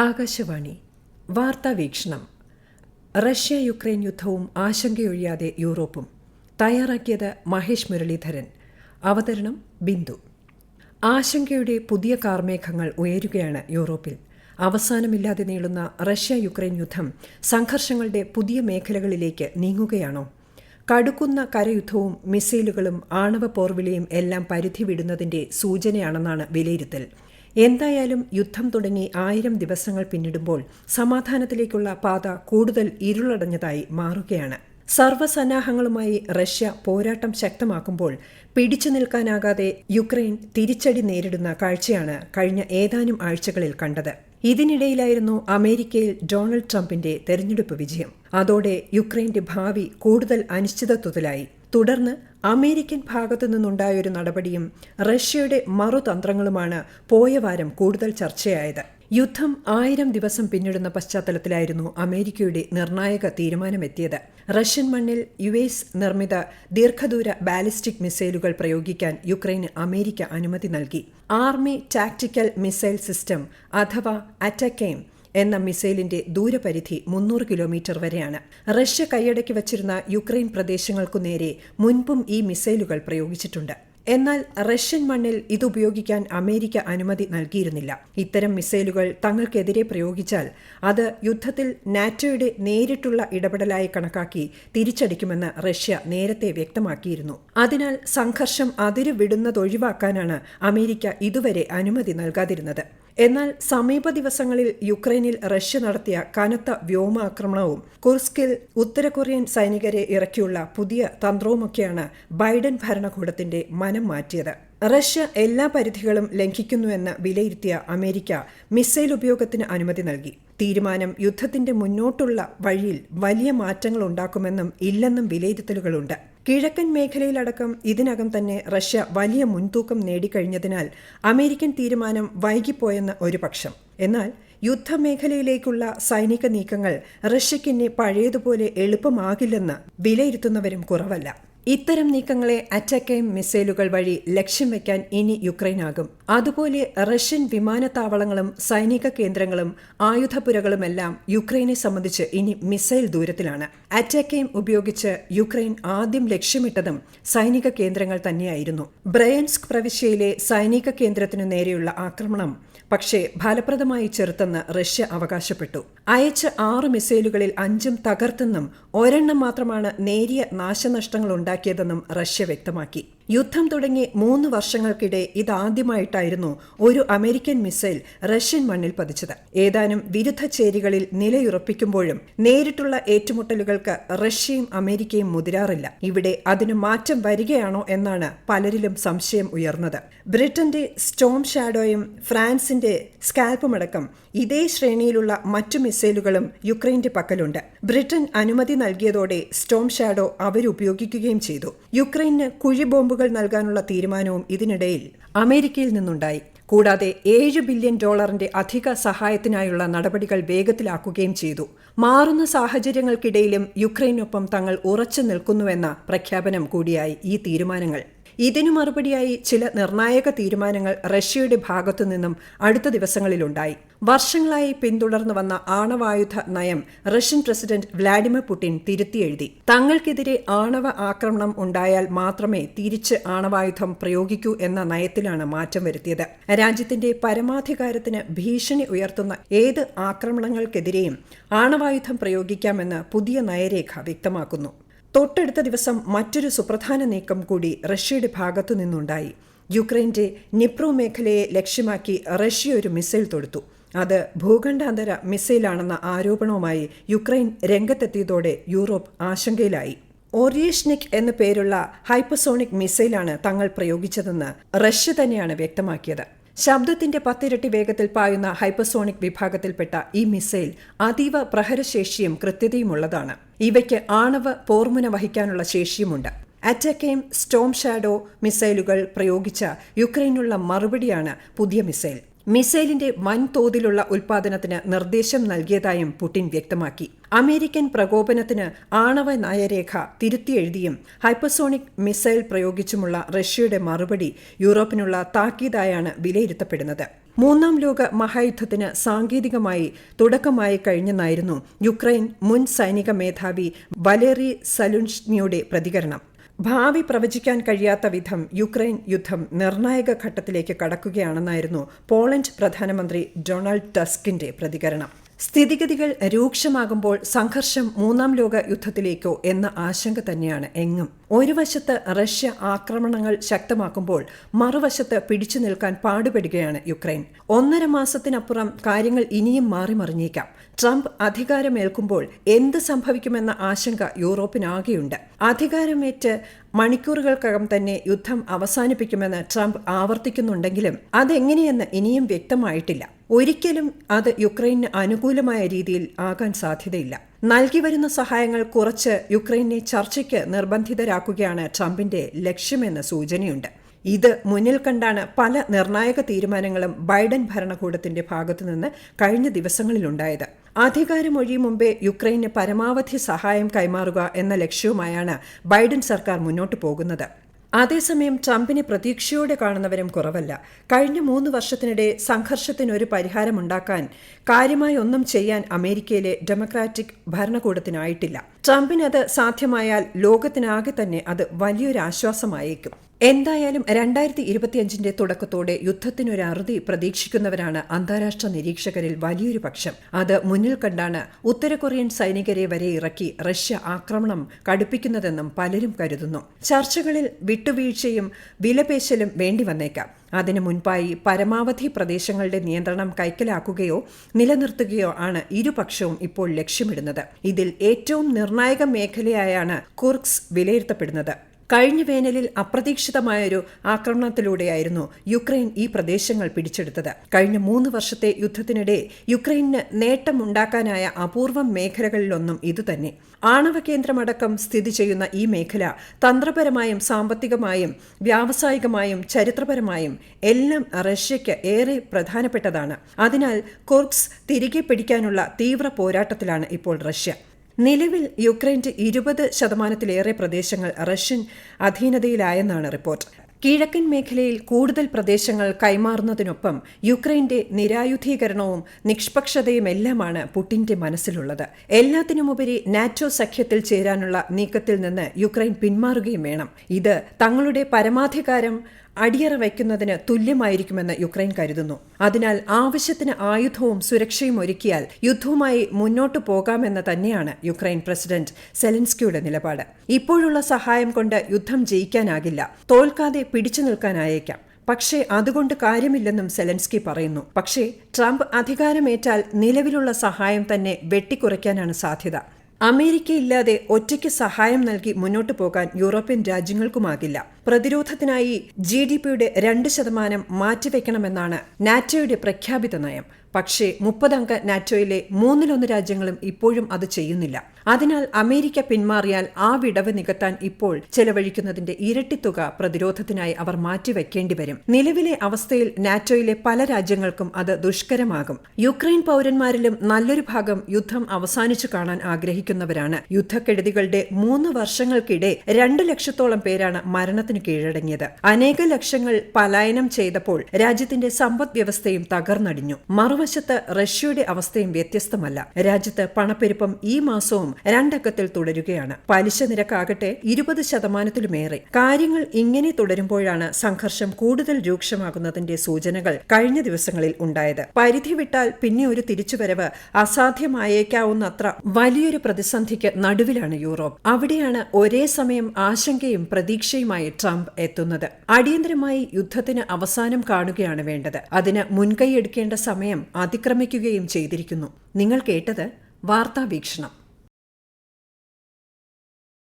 ആകാശവാണി. വാർത്താ വീക്ഷണം. Russia Ukraine യുദ്ധവും ആശങ്കയൊഴിയാതെ യൂറോപ്പും. തയ്യാറാക്കിയത് മഹേഷ് മുരളീധരൻ. അവതരണം ബിന്ദു. ആശങ്കയുടെ പുതിയ കാർമേഘങ്ങൾ ഉയരുകയാണ് യൂറോപ്പിൽ. അവസാനമില്ലാതെ നീളുന്ന റഷ്യ യുക്രൈൻ യുദ്ധം സംഘർഷങ്ങളുടെ പുതിയ മേഖലകളിലേക്ക് നീങ്ങുകയാണോ? കടുക്കുന്ന കരയുദ്ധവും മിസൈലുകളും ആണവ പോർവിളിയും എല്ലാം പരിധി വിടുന്നതിന്റെ സൂചനയാണെന്നാണ് വിലയിരുത്തൽ. എന്തായാലും യുദ്ധം തുടങ്ങി ആയിരം ദിവസങ്ങൾ പിന്നിടുമ്പോൾ സമാധാനത്തിലേക്കുള്ള പാത കൂടുതൽ ഇരുളടഞ്ഞതായി മാറുകയാണ്. സർവസന്നാഹങ്ങളുമായി റഷ്യ പോരാട്ടം ശക്തമാക്കുമ്പോൾ പിടിച്ചു നിൽക്കാനാകാതെ യുക്രൈൻ തിരിച്ചടി നേരിടുന്ന കാഴ്ചയാണ് കഴിഞ്ഞ ഏതാനും ആഴ്ചകളിൽ കണ്ടത്. ഇതിനിടയിലായിരുന്നു അമേരിക്കയിൽ ഡൊണാൾഡ് ട്രംപിന്റെ തെരഞ്ഞെടുപ്പ് വിജയം. അതോടെ യുക്രൈന്റെ ഭാവി കൂടുതൽ അനിശ്ചിതത്വത്തിലായി. തുടർന്ന് അമേരിക്കൻ ഭാഗത്തു നിന്നുണ്ടായൊരു നടപടിയും റഷ്യയുടെ മറുതന്ത്രങ്ങളുമാണ് പോയ വാരം കൂടുതൽ ചർച്ചയായത്. യുദ്ധം ആയിരം ദിവസം പിന്നിടുന്ന പശ്ചാത്തലത്തിലായിരുന്നു അമേരിക്കയുടെ നിർണായക തീരുമാനമെത്തിയത്. റഷ്യൻ മണ്ണിൽ യു എസ് നിർമ്മിത ദീർഘദൂര ബാലിസ്റ്റിക് മിസൈലുകൾ പ്രയോഗിക്കാൻ യുക്രൈന് അമേരിക്ക അനുമതി നൽകി. ആർമി ടാക്ടിക്കൽ മിസൈൽ സിസ്റ്റം അഥവാ അറ്റക്കെയിം എന്ന മിസൈലിന്റെ ദൂരപരിധി മുന്നൂറ് കിലോമീറ്റർ വരെയാണ്. റഷ്യ കൈയടക്കി വച്ചിരുന്ന യുക്രൈൻ പ്രദേശങ്ങൾക്കു നേരെ മുൻപും ഈ മിസൈലുകൾ പ്രയോഗിച്ചിട്ടുണ്ട്. എന്നാൽ റഷ്യൻ മണ്ണിൽ ഇത് ഉപയോഗിക്കാൻ അമേരിക്ക അനുമതി നൽകിയിരുന്നില്ല. ഇത്തരം മിസൈലുകൾ തങ്ങൾക്കെതിരെ പ്രയോഗിച്ചാൽ അത് യുദ്ധത്തിൽ നാറ്റോയുടെ നേരിട്ടുള്ള ഇടപെടലായി കണക്കാക്കി തിരിച്ചടിക്കുമെന്ന് റഷ്യ നേരത്തെ വ്യക്തമാക്കിയിരുന്നു. അതിനാൽ സംഘർഷം അതിരുവിടുന്നതൊഴിവാക്കാനാണ് അമേരിക്ക ഇതുവരെ അനുമതി നൽകാതിരുന്നത്. എന്നാൽ സമീപ ദിവസങ്ങളിൽ യുക്രൈനിൽ റഷ്യ നടത്തിയ കനത്ത വ്യോമാക്രമണവും കുർസ്കിൽ ഉത്തര കൊറിയൻ സൈനികരെ ഇറക്കിയുള്ള പുതിയ തന്ത്രവുമൊക്കെയാണ് ബൈഡൻ ഭരണകൂടത്തിന്റെ മനം മാറ്റിയത്. റഷ്യ എല്ലാ പരിധികളും ലംഘിക്കുന്നുവെന്ന് വിലയിരുത്തിയ അമേരിക്ക മിസൈൽ ഉപയോഗത്തിന് അനുമതി നൽകി. തീരുമാനം യുദ്ധത്തിന്റെ മുന്നോട്ടുള്ള വഴിയിൽ വലിയ മാറ്റങ്ങൾ ഉണ്ടാക്കുമെന്നും ഇല്ലെന്നും വിലയിരുത്തലുകളുണ്ട്. കിഴക്കൻ മേഖലയിലടക്കം ഇതിനകം തന്നെ റഷ്യ വലിയ മുൻതൂക്കം നേടിക്കഴിഞ്ഞതിനാൽ അമേരിക്കൻ തീരുമാനം വൈകിപ്പോയെന്ന് ഒരു പക്ഷം എന്നാൽ യുദ്ധമേഖലയിലേക്കുള്ള സൈനിക നീക്കങ്ങൾ റഷ്യക്കിന്നെ പഴയതുപോലെ എളുപ്പമാകില്ലെന്ന് വിലയിരുത്തുന്നവരും കുറവല്ല. ഇത്തരം നീക്കങ്ങളെ അറ്റാക്ക് മിസൈലുകൾ വഴി ലക്ഷ്യം വെക്കാൻ ഇനി യുക്രൈനാകും. അതുപോലെ റഷ്യൻ വിമാനത്താവളങ്ങളും സൈനിക കേന്ദ്രങ്ങളും ആയുധപുരകളുമെല്ലാം യുക്രൈനെ സംബന്ധിച്ച് ഇനി മിസൈൽ ദൂരത്തിലാണ്. അറ്റാക്കൈം ഉപയോഗിച്ച് യുക്രൈൻ ആദ്യം ലക്ഷ്യമിട്ടതും സൈനിക കേന്ദ്രങ്ങൾ തന്നെയായിരുന്നു. ബ്രയൻസ്ക് പ്രവിശ്യയിലെ സൈനിക കേന്ദ്രത്തിനു നേരെയുള്ള ആക്രമണം പക്ഷേ ഫലപ്രദമായി ചെറുത്തെന്ന് റഷ്യ അവകാശപ്പെട്ടു. അയച്ച ആറ് മിസൈലുകളിൽ അഞ്ചും തകർത്തെന്നും ഒരെണ്ണം മാത്രമാണ് നേരിയ നാശനഷ്ടങ്ങൾ ഉണ്ടാക്കിയതെന്നും റഷ്യ വ്യക്തമാക്കി. യുദ്ധം തുടങ്ങി മൂന്ന് വർഷങ്ങൾക്കിടെ ഇതാദ്യമായിട്ടായിരുന്നു ഒരു അമേരിക്കൻ മിസൈൽ റഷ്യൻ മണ്ണിൽ പതിച്ചത്. ഏതാനും വിരുദ്ധ ചേരികളിൽ നിലയുറപ്പിക്കുമ്പോഴും നേരിട്ടുള്ള ഏറ്റുമുട്ടലുകൾക്ക് റഷ്യയും അമേരിക്കയും മുതിരാറില്ല. ഇവിടെ അതിന് മാറ്റം വരികയാണോ എന്നാണ് പലരിലും സംശയം ഉയർന്നത്. ബ്രിട്ടന്റെ സ്റ്റോം ഷാഡോയും ഫ്രാൻസിന്റെ സ്കാൽപ്പുമടക്കം ഇതേ ശ്രേണിയിലുള്ള മറ്റു മിസൈലുകളും യുക്രൈന്റെ പക്കലുണ്ട്. ബ്രിട്ടൻ അനുമതി നൽകിയതോടെ സ്റ്റോം ഷാഡോ അവരുപയോഗിക്കുകയും ചെയ്തു. യുക്രൈന് കുഴിബോംബുകൾ നൽകാനുള്ള തീരുമാനവും ഇതിനിടയിൽ അമേരിക്കയിൽ നിന്നുണ്ടായി. കൂടാതെ ഏഴ് ബില്യൺ ഡോളറിന്റെ അധിക സഹായത്തിനായുള്ള നടപടികൾ വേഗത്തിലാക്കുകയും ചെയ്തു. മാറുന്ന സാഹചര്യങ്ങൾക്കിടയിലും യുക്രൈനൊപ്പം തങ്ങൾ ഉറച്ചു നിൽക്കുന്നുവെന്ന പ്രഖ്യാപനം കൂടിയായി ഈ തീരുമാനങ്ങൾ. ഇതിനു മറുപടിയായി ചില നിർണായക തീരുമാനങ്ങൾ റഷ്യയുടെ ഭാഗത്തു നിന്നും അടുത്ത ദിവസങ്ങളിലുണ്ടായി. വർഷങ്ങളായി പിന്തുടർന്നു വന്ന ആണവായുധ നയം റഷ്യൻ പ്രസിഡന്റ് വ്ളാഡിമിർ പുടിൻ തിരുത്തിയെഴുതി. തങ്ങൾക്കെതിരെ ആണവ ആക്രമണം ഉണ്ടായാൽ മാത്രമേ തിരിച്ച് ആണവായുധം പ്രയോഗിക്കൂ എന്ന നയത്തിലാണ് മാറ്റം വരുത്തിയത്. രാജ്യത്തിന്റെ പരമാധികാരത്തിന് ഭീഷണി ഉയർത്തുന്ന ഏത് ആക്രമണങ്ങൾക്കെതിരെയും ആണവായുധം പ്രയോഗിക്കാമെന്ന് പുതിയ നയരേഖ വ്യക്തമാക്കുന്നു. തൊട്ടടുത്ത ദിവസം മറ്റൊരു സുപ്രധാന നീക്കം കൂടി റഷ്യയുടെ ഭാഗത്തു നിന്നുണ്ടായി. യുക്രൈന്റെ നിപ്രോ മേഖലയെ ലക്ഷ്യമാക്കി റഷ്യ ഒരു മിസൈൽ തൊടുത്തു. അത് ഭൂഖണ്ഡാന്തര മിസൈലാണെന്ന ആരോപണവുമായി യുക്രൈൻ രംഗത്തെത്തിയതോടെ യൂറോപ്പ് ആശങ്കയിലായി. ഓറിയേഷ്നിക് എന്നു പേരുള്ള ഹൈപ്പസോണിക് മിസൈലാണ് തങ്ങൾ പ്രയോഗിച്ചതെന്ന് റഷ്യ തന്നെയാണ് വ്യക്തമാക്കിയത്. ശബ്ദത്തിന്റെ പത്തിരട്ടി വേഗത്തിൽ പായുന്ന ഹൈപ്പസോണിക് വിഭാഗത്തിൽപ്പെട്ട ഈ മിസൈൽ അതീവ പ്രഹരശേഷിയും കൃത്യതയുമുള്ളതാണ്. ഇവയ്ക്ക് ആണവ പോർമുന വഹിക്കാനുള്ള ശേഷിയുമുണ്ട്. അറ്റക്കൈം സ്റ്റോം ഷാഡോ മിസൈലുകൾ പ്രയോഗിച്ച യുക്രൈനുള്ള മറുപടിയാണ് പുതിയ മിസൈൽ മിസൈലിന്റെ വൻതോതിലുള്ള ഉൽപാദനത്തിന് നിർദ്ദേശം നൽകിയതായും പുടിൻ വ്യക്തമാക്കി. അമേരിക്കൻ പ്രകോപനത്തിന് ആണവ നയരേഖ തിരുത്തിയെഴുതിയും ഹൈപ്പർസോണിക് മിസൈൽ പ്രയോഗിച്ചുമുള്ള റഷ്യയുടെ മറുപടി യൂറോപ്പിനുള്ള താക്കീതായാണ് വിലയിരുത്തപ്പെടുന്നത്. മൂന്നാം ലോക മഹായുദ്ധത്തിന് സാങ്കേതികമായി തുടക്കമായി കഴിഞ്ഞെന്നായിരുന്നു യുക്രൈൻ മുൻ സൈനിക മേധാവി വലേറി സലുൻഷ്നിയുടെ പ്രതികരണം. ഭാവി പ്രവചിക്കാൻ കഴിയാത്ത വിധം യുക്രൈൻ യുദ്ധം നിർണായക ഘട്ടത്തിലേക്ക് കടക്കുകയാണെന്നായിരുന്നു പോളണ്ട് പ്രധാനമന്ത്രി ഡൊണാൾഡ് ടസ്കിന്റെ പ്രതികരണം. സ്ഥിതിഗതികൾ രൂക്ഷമാകുമ്പോൾ സംഘർഷം മൂന്നാം ലോക യുദ്ധത്തിലേക്കോ എന്ന ആശങ്ക തന്നെയാണ് എങ്ങും. ഒരു വശത്ത് റഷ്യ ആക്രമണങ്ങൾ ശക്തമാക്കുമ്പോൾ മറുവശത്ത് പിടിച്ചു നിൽക്കാൻ പാടുപെടുകയാണ് യുക്രൈൻ. ഒന്നര മാസത്തിനപ്പുറം കാര്യങ്ങൾ ഇനിയും മാറിമറിഞ്ഞേക്കാം. ട്രംപ് അധികാരമേൽക്കുമ്പോൾ എന്ത് സംഭവിക്കുമെന്ന ആശങ്ക യൂറോപ്പിനാകെയുണ്ട്. അധികാരമേറ്റ് മണിക്കൂറുകൾക്കകം തന്നെ യുദ്ധം അവസാനിപ്പിക്കുമെന്ന് ട്രംപ് ആവർത്തിക്കുന്നുണ്ടെങ്കിലും അതെങ്ങനെയെന്ന് ഇനിയും വ്യക്തമായിട്ടില്ല. ഒരിക്കലും അത് യുക്രൈന് അനുകൂലമായ രീതിയിൽ ആകാൻ സാധ്യതയില്ല. നൽകി വരുന്ന സഹായങ്ങൾ കുറച്ച് യുക്രൈനെ ചർച്ചയ്ക്ക് നിർബന്ധിതരാക്കുകയാണ് ട്രംപിന്റെ ലക്ഷ്യമെന്ന സൂചനയുണ്ട്. ഇത് മുന്നിൽ കണ്ടാണ് പല നിർണായക തീരുമാനങ്ങളും ബൈഡൻ ഭരണകൂടത്തിന്റെ ഭാഗത്തുനിന്ന് കഴിഞ്ഞ ദിവസങ്ങളിലുണ്ടായത്. അധികാരമൊഴിയും മുമ്പേ യുക്രൈന് പരമാവധി സഹായം കൈമാറുക എന്ന ലക്ഷ്യവുമായാണ് ബൈഡൻ സർക്കാർ മുന്നോട്ട് പോകുന്നത്. അതേസമയം ട്രംപിനെ പ്രതീക്ഷയോടെ കാണുന്നവരും കുറവല്ല. കഴിഞ്ഞ മൂന്ന് വർഷത്തിനിടെ സംഘർഷത്തിനൊരു പരിഹാരമുണ്ടാക്കാൻ കാര്യമായി ഒന്നും ചെയ്യാൻ അമേരിക്കയിലെ ഡെമോക്രാറ്റിക് ഭരണകൂടത്തിനായിട്ടില്ല. ട്രംപിനത് സാധ്യമായാൽ ലോകത്തിനാകെ തന്നെ അത് വലിയൊരു ആശ്വാസമായേക്കും. എന്തായാലും രണ്ടായിരത്തി ഇരുപത്തിയഞ്ചിന്റെ തുടക്കത്തോടെ യുദ്ധത്തിനൊരു അറുതി പ്രതീക്ഷിക്കുന്നവരാണ് അന്താരാഷ്ട്ര നിരീക്ഷകരിൽ വലിയൊരു പക്ഷം. അത് മുന്നിൽ കണ്ടാണ് ഉത്തര കൊറിയൻ സൈനികരെ വരെ ഇറക്കി റഷ്യ ആക്രമണം കടുപ്പിക്കുന്നതെന്നും പലരും കരുതുന്നു. ചർച്ചകളിൽ വിട്ടുവീഴ്ചയും വിലപേശലും വേണ്ടി വന്നേക്കാം. അതിനു മുൻപായി പരമാവധി പ്രദേശങ്ങളുടെ നിയന്ത്രണം കൈക്കലാക്കുകയോ നിലനിർത്തുകയോ ആണ് ഇരുപക്ഷവും ഇപ്പോൾ ലക്ഷ്യമിടുന്നത്. ഇതിൽ ഏറ്റവും നിർണായക മേഖലയായാണ് കുർക്സ് വിലയിരുത്തപ്പെടുന്നത്. കഴിഞ്ഞ വേനലിൽ അപ്രതീക്ഷിതമായൊരു ആക്രമണത്തിലൂടെയായിരുന്നു യുക്രൈൻ ഈ പ്രദേശങ്ങൾ പിടിച്ചെടുത്തത്. കഴിഞ്ഞ മൂന്ന് വർഷത്തെ യുദ്ധത്തിനിടെ യുക്രൈന് നേട്ടമുണ്ടാക്കാനായ അപൂർവം മേഖലകളിലൊന്നും ഇതുതന്നെ. ആണവ കേന്ദ്രമടക്കം സ്ഥിതി ചെയ്യുന്ന ഈ മേഖല തന്ത്രപരമായും സാമ്പത്തികമായും വ്യാവസായികമായും ചരിത്രപരമായും എല്ലാം റഷ്യയ്ക്ക് ഏറെ പ്രധാനപ്പെട്ടതാണ്. അതിനാൽ കോർക്സ് തിരികെ പിടിക്കാനുള്ള തീവ്ര പോരാട്ടത്തിലാണ് ഇപ്പോൾ റഷ്യ. നിലവിൽ യുക്രൈന്റെ ഇരുപത് ശതമാനത്തിലേറെ പ്രദേശങ്ങൾ റഷ്യൻ അധീനതയിലായെന്നാണ് റിപ്പോർട്ട്. കിഴക്കൻ മേഖലയിൽ കൂടുതൽ പ്രദേശങ്ങൾ കൈമാറുന്നതിനൊപ്പം യുക്രൈന്റെ നിരായുധീകരണവും നിഷ്പക്ഷതയുമെല്ലാമാണ് പുടിന്റെ മനസ്സിലുള്ളത്. എല്ലാത്തിനുമുപരി നാറ്റോ സഖ്യത്തിൽ ചേരാനുള്ള നീക്കത്തിൽ നിന്ന് യുക്രൈൻ പിന്മാറുകയും വേണം. ഇത് തങ്ങളുടെ പരമാധികാരം അടിയറ വയ്ക്കുന്നതിന് തുല്യമായിരിക്കുമെന്ന് യുക്രൈൻ കരുതുന്നു. അതിനാൽ ആവശ്യത്തിന് ആയുധവും സുരക്ഷയും ഒരുക്കിയാൽ യുദ്ധവുമായി മുന്നോട്ടു പോകാമെന്ന് തന്നെയാണ് യുക്രൈൻ പ്രസിഡന്റ് സെലൻസ്കിയുടെ നിലപാട്. ഇപ്പോഴുള്ള സഹായം കൊണ്ട് യുദ്ധം ജയിക്കാനാകില്ല. തോൽക്കാതെ പിടിച്ചു നിൽക്കാനായേക്കാം. പക്ഷേ അതുകൊണ്ട് കാര്യമില്ലെന്നും സെലൻസ്കി പറയുന്നു. പക്ഷേ ട്രംപ് അധികാരമേറ്റാൽ നിലവിലുള്ള സഹായം തന്നെ വെട്ടിക്കുറയ്ക്കാനാണ് സാധ്യത. അമേരിക്കയില്ലാതെ ഒറ്റയ്ക്ക് സഹായം നൽകി മുന്നോട്ടു പോകാൻ യൂറോപ്യൻ രാജ്യങ്ങൾക്കുമാകില്ല. പ്രതിരോധത്തിനായി ജി ഡി പിയുടെ രണ്ട് ശതമാനം മാറ്റിവെക്കണമെന്നാണ് നാറ്റോയുടെ പ്രഖ്യാപിത നയം. പക്ഷേ മുപ്പതംഗ നാറ്റോയിലെ മൂന്നിലൊന്ന് രാജ്യങ്ങളും ഇപ്പോഴും അത് ചെയ്യുന്നില്ല. അതിനാൽ അമേരിക്ക പിന്മാറിയാൽ ആ വിടവ് നികത്താൻ ഇപ്പോൾ ചെലവഴിക്കുന്നതിന്റെ ഇരട്ടിത്തുക തുക പ്രതിരോധത്തിനായി അവർ മാറ്റിവെക്കേണ്ടി വരും. നിലവിലെ അവസ്ഥയിൽ നാറ്റോയിലെ പല രാജ്യങ്ങൾക്കും അത് ദുഷ്കരമാകും. യുക്രൈൻ പൗരന്മാരിലും നല്ലൊരു ഭാഗം യുദ്ധം അവസാനിച്ചു കാണാൻ ആഗ്രഹിക്കുന്നവരാണ്. യുദ്ധക്കെടുതികളുടെ മൂന്ന് വർഷങ്ങൾക്കിടെ രണ്ട് ലക്ഷത്തോളം പേരാണ് മരണത്തിന് കീഴടങ്ങിയത്. അനേക ലക്ഷങ്ങൾ പലായനം ചെയ്തപ്പോൾ രാജ്യത്തിന്റെ സമ്പദ് വ്യവസ്ഥയും തകർന്നടിഞ്ഞു. മറുവശത്ത് റഷ്യയുടെ അവസ്ഥയും വ്യത്യസ്തമല്ല. രാജ്യത്ത് പണപ്പെരുപ്പം ഈ മാസവും രണ്ടക്കത്തിൽ തുടരുകയാണ്. പലിശ നിരക്കാകട്ടെ ഇരുപത് ശതമാനത്തിലുമേറെ. കാര്യങ്ങൾ ഇങ്ങനെ തുടരുമ്പോഴാണ് സംഘർഷം കൂടുതൽ രൂക്ഷമാകുന്നതിന്റെ സൂചനകൾ കഴിഞ്ഞ ദിവസങ്ങളിൽ ഉണ്ടായത്. പരിധി വിട്ടാൽ പിന്നെ ഒരു തിരിച്ചുവരവ് അസാധ്യമായേക്കാവുന്നത്ര വലിയൊരു പ്രതിസന്ധിക്ക് നടുവിലാണ് യൂറോപ്പ്. അവിടെയാണ് ഒരേ സമയം ആശങ്കയും പ്രതീക്ഷയുമായി ട്രംപ് എത്തുന്നത്. അടിയന്തരമായി യുദ്ധത്തിന് അവസാനം കാണുകയാണ് വേണ്ടത്. അതിന് മുൻകൈയെടുക്കേണ്ട സമയം അതിക്രമിക്കുകയും ചെയ്തിരിക്കുന്നു. നിങ്ങൾ കേട്ടത് വാർത്താ വീക്ഷണം.